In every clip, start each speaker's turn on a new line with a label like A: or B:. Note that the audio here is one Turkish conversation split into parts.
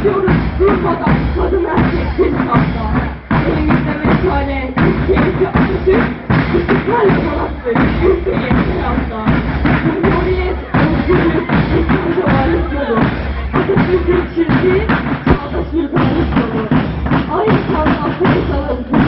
A: Bakıyoruz durmadan kadın erkek bir kavga. Elimizde meşale, ülkemizi Atatürk, istikrarla dolaştı, ülkeye selamda. Cumhuriyet, özgürlük, insanca varlık yolu. Atatürk'ün çirkin, çağdaş bir varlık yolu. Aynı çağda Atatürk'ün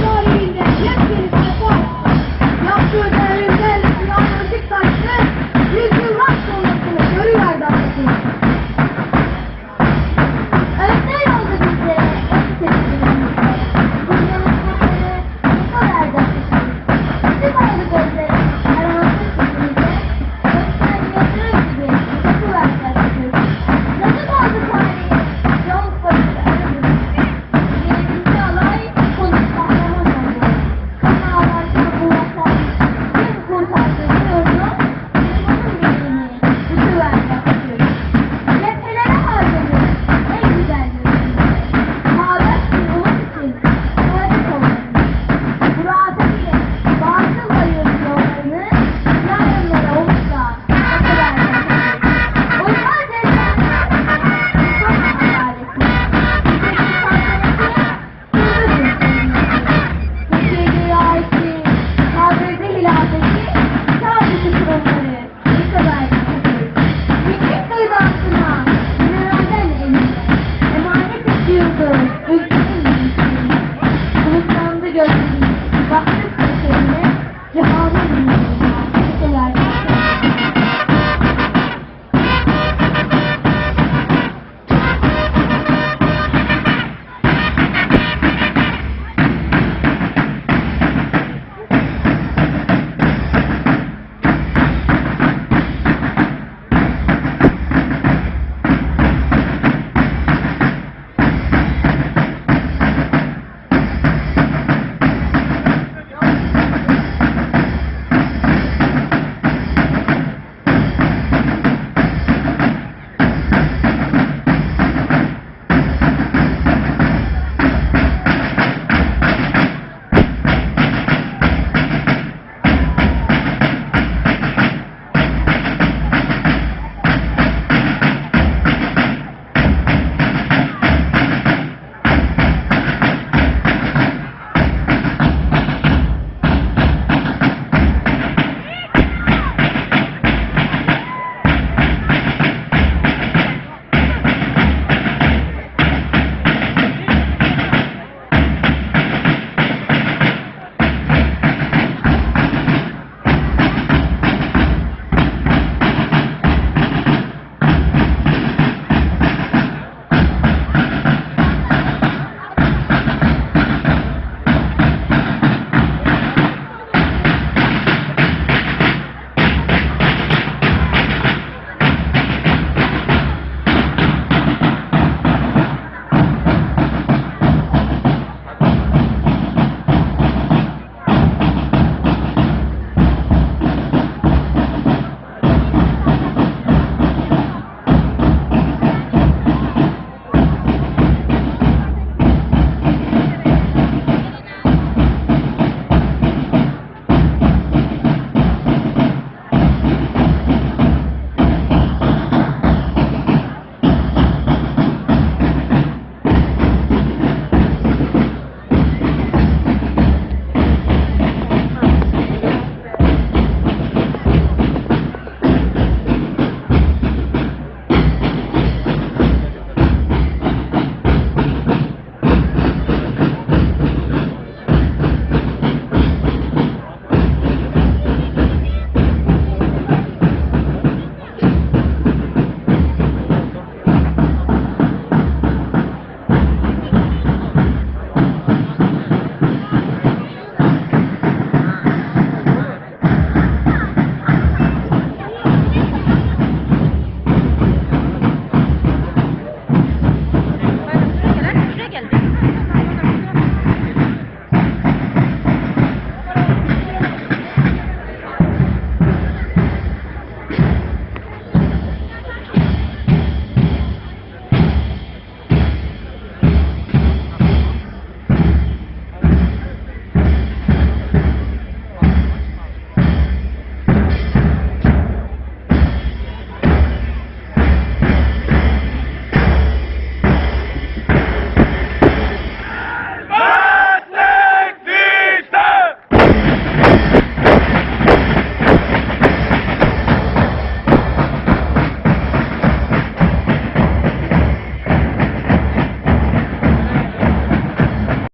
B: God.